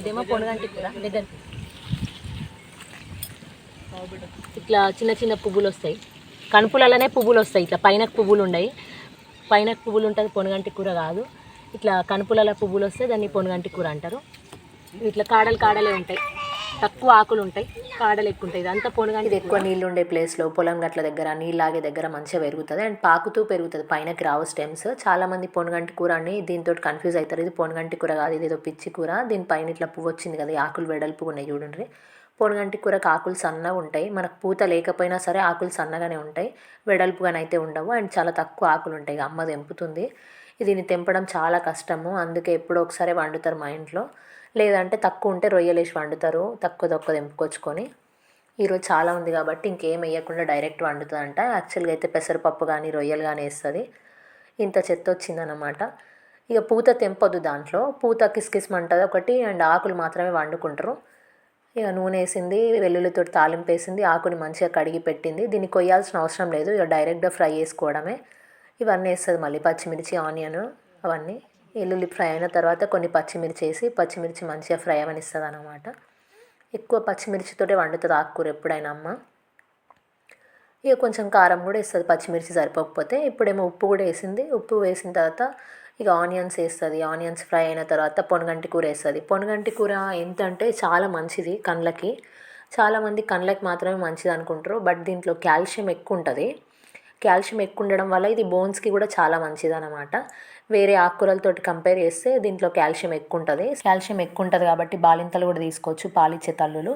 ఇదేమో పొనగంటి కూర లెదర్ ఇట్లా చిన్న చిన్న పువ్వులు వస్తాయి. కనుపులలోనే పువ్వులు వస్తాయి ఇట్లా పైన పువ్వులు ఉన్నాయి పైన పువ్వులు ఉంటుంది పొనగంటి కూర కాదు. ఇట్లా కనుపులలో పువ్వులు వస్తే దాన్ని పొనగంటి కూర అంటారు. ఇట్లా కాడలు కాడలే ఉంటాయి. తక్కువ ఆకులు ఉంటాయి. కాడలు ఎక్కువ ఉంటాయి ఇదంతా పొనగంటి ఇది ఎక్కువ నీళ్ళు ఉండే ప్లేస్లో పొలం గట్ల దగ్గర నీళ్ళాగే దగ్గర మంచిగా పెరుగుతుంది. అండ్ పాకుతూ పెరుగుతుంది పైనకి రావు స్టెమ్స్. చాలా మంది పొనగంటి కూర అని దీంతో కన్ఫ్యూజ్ అవుతారు ఇది పొనగంటి కూర కాదు ఇది ఏదో పిచ్చి కూర. దీనిపైన ఇట్లా పువ్వు వచ్చింది కదా ఆకులు వెడల్పుగా ఉన్నాయి చూడండి. పొనగంటి కూరకు ఆకులు సన్నగా ఉంటాయి. మనకు పూత లేకపోయినా సరే ఆకులు సన్నగానే ఉంటాయి. వెడల్పుగానే అయితే ఉండవు. అండ్ చాలా తక్కువ ఆకులు ఉంటాయి. ఇక అమ్మ తెంపుతుంది. దీన్ని తెంపడం చాలా కష్టము. అందుకే ఎప్పుడో ఒకసారి వండుతారు మా ఇంట్లో. లేదంటే తక్కువ ఉంటే రొయ్యలేసి వండుతారు. తక్కువ తక్కువ తెంపుకొచ్చుకొని. ఈరోజు చాలా ఉంది కాబట్టి ఇంకేం వేయకుండా డైరెక్ట్ వండుతుందంట యాక్చువల్గా అయితే పెసరపప్పు కానీ రొయ్యలు కానీ వేస్తుంది. ఇంత చెత్త వచ్చిందనమాట ఇక పూత తెంపొద్దు దాంట్లో. పూత కిస్కిస్మంటుంది ఒకటి. అండ్ ఆకులు మాత్రమే వండుకుంటారు. ఇక నూనె వేసింది వెల్లుల్లితో తాలింపు వేసింది ఆకుని మంచిగా కడిగి పెట్టింది. దీన్ని కొయ్యాల్సిన అవసరం లేదు ఇక డైరెక్ట్గా ఫ్రై చేసుకోవడమే. ఇవన్నీ వేస్తుంది మళ్ళీ పచ్చిమిర్చి ఆనియన్ అవన్నీ. వెల్లుల్లి ఫ్రై అయిన తర్వాత కొన్ని పచ్చిమిర్చి వేసి పచ్చిమిర్చి మంచిగా ఫ్రై అవనిస్తుంది అనమాట ఎక్కువ పచ్చిమిర్చితోటే వండుతుంది ఆకుకూర ఎప్పుడైనా అమ్మ. ఇక కొంచెం కారం కూడా వేస్తుంది పచ్చిమిర్చి సరిపోకపోతే. ఇప్పుడేమో ఉప్పు కూడా వేసింది. ఉప్పు వేసిన తర్వాత ఇక ఆనియన్స్ వేస్తుంది ఆనియన్స్ ఫ్రై అయిన తర్వాత పొనగంటి కూర వేస్తుంది. పొనగంటి కూర ఎంత అంటే చాలా మంచిది కళ్ళకి చాలామంది కళ్ళకి మాత్రమే మంచిది అనుకుంటారు బట్ దీంట్లో కాల్షియం ఎక్కువ ఉంటుంది. కాల్షియం ఎక్కువ ఉండడం వల్ల ఇది బోన్స్కి కూడా చాలా మంచిది అనమాట వేరే ఆకుకూరలతో కంపేర్ చేస్తే దీంట్లో కాల్షియం ఎక్కువ ఉంటుంది. కాల్షియం ఎక్కువ ఉంటుంది కాబట్టి బాలింతలు కూడా తీసుకోవచ్చు పాలిచ్చే తల్లులు.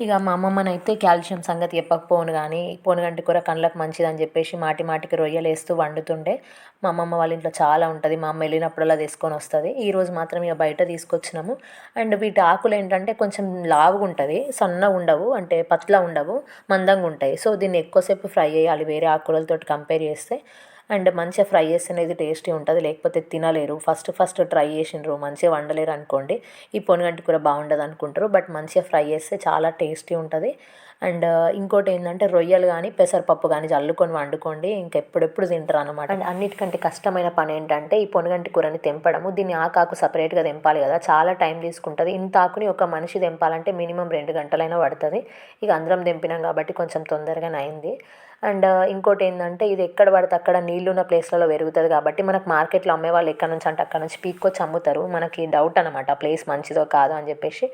ఇక మా అమ్మమ్మనైతే కాల్షియం సంగతి చెప్పకపోను కానీ పొనుగంటి కూర కళ్ళకు మంచిదని చెప్పేసి మాటి మాటికి రొయ్యలు వేస్తూ వండుతుండే. మా అమ్మమ్మ వాళ్ళ ఇంట్లో చాలా ఉంటుంది. మా అమ్మ వెళ్ళినప్పుడల్లా తీసుకొని వస్తుంది. ఈరోజు మాత్రం ఇక బయట తీసుకొచ్చినాము. అండ్ వీటి ఆకులు ఏంటంటే కొంచెం లావుగా ఉంటుంది. సన్నగా ఉండవు. అంటే పత్లా ఉండవు. మందంగా ఉంటాయి. సో దీన్ని ఎక్కువసేపు ఫ్రై చేయాలి. వేరే ఆకులతో కంపేర్ చేస్తే. అండ్ మంచిగా ఫ్రై చేస్తేనేది టేస్టీ ఉంటుంది. లేకపోతే తినలేరు. ఫస్ట్ ఫస్ట్ ట్రై చేసిండ్రు. మంచిగా వండలేరు అనుకోండి. ఈ పొనుగంటి కూర బాగుండదు అనుకుంటారు. బట్ మంచిగా ఫ్రై చేస్తే చాలా టేస్టీ ఉంటుంది. అండ్ ఇంకోటి ఏంటంటే రొయ్యలు కానీ పెసరపప్పు కానీ చల్లుకొని వండుకోండి. ఇంకెప్పుడెప్పుడు తింటారు అనమాట అండ్ అన్నిటికంటే కష్టమైన పని ఏంటంటే ఈ పొనుగంటి కూరని తెంపడము. దీన్ని ఆకాకు సపరేట్గా తెంపాలి కదా. చాలా టైం తీసుకుంటుంది. ఇంత ఆకుని ఒక మనిషి తెంపాలంటే మినిమం రెండు గంటలైనా పడుతుంది. ఇక అందరం తెంపినాం కాబట్టి కొంచెం తొందరగానే అయింది. అండ్ ఇంకోటి ఏంటంటే ఇది ఎక్కడ పడితే అక్కడ నీళ్ళు ఉన్న ప్లేస్లలో పెరుగుతుంది కాబట్టి మనకు మార్కెట్లో అమ్మే వాళ్ళు ఎక్కడ నుంచి అంటే అక్కడ నుంచి పీక్కొచ్చి అమ్ముతారు. మనకి డౌట్ అనమాట ఆ ప్లేస్ మంచిదో కాదో అని చెప్పేసి.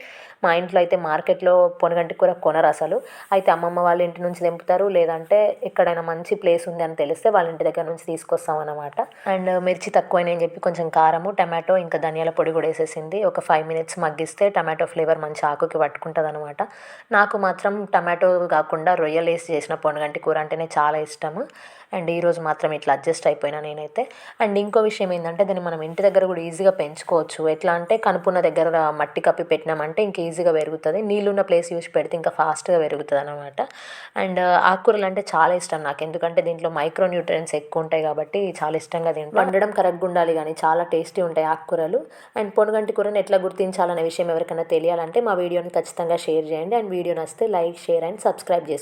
మా ఇంట్లో అయితే మార్కెట్లో పొనగంటి కూర కొనరు అసలు. అయితే అమ్మమ్మ వాళ్ళ ఇంటి నుంచి తెంపుతారు. లేదంటే ఎక్కడైనా మంచి ప్లేస్ ఉంది అని తెలిస్తే వాళ్ళ ఇంటి దగ్గర నుంచి తీసుకొస్తాం అనమాట అండ్ మిర్చి తక్కువైనా అని చెప్పి కొంచెం కారము టమాటో ఇంకా ధనియాల పొడి కూడా వేసేసింది. ఒక ఫైవ్ మినిట్స్ మగ్గిస్తే టమాటో ఫ్లేవర్ మంచి ఆకుకి పట్టుకుంటుంది అనమాట నాకు మాత్రం టమాటో కాకుండా రొయ్యలు వేసి చేసిన పొనగంటి కూర అంటేనే చాలా ఇష్టము. అండ్ ఈరోజు మాత్రం ఇట్లా అడ్జస్ట్ అయిపోయినా నేనైతే. అండ్ ఇంకో విషయం ఏంటంటే దాన్ని మనం ఇంటి దగ్గర కూడా ఈజీగా పెంచుకోవచ్చు. ఎట్లా అంటే కనుపున్న దగ్గర మట్టి కప్పి పెట్టినామంటే ఇంక ఈజీగా పెరుగుతుంది. నీళ్ళున్న ప్లేస్ యూస్ పెడితే ఇంకా ఫాస్ట్గా పెరుగుతుంది అనమాట అండ్ ఆకుకూరలు అంటే చాలా ఇష్టం నాకు. ఎందుకంటే దీంట్లో మైక్రో న్యూట్రియన్స్ ఎక్కువ ఉంటాయి కాబట్టి చాలా ఇష్టంగా తింటాను వండడం కరెక్ట్గా ఉండాలి కానీ చాలా టేస్టీ ఉంటాయి ఆకుకూరలు. అండ్ పొనుగంటి కూరని ఎట్లా గుర్తించాలనే విషయం ఎవరికైనా తెలియాలంటే మా వీడియోని ఖచ్చితంగా షేర్ చేయండి. అండ్ వీడియో నచ్చితే లైక్ షేర్ అండ్ సబ్స్క్రైబ్ చేసుకోండి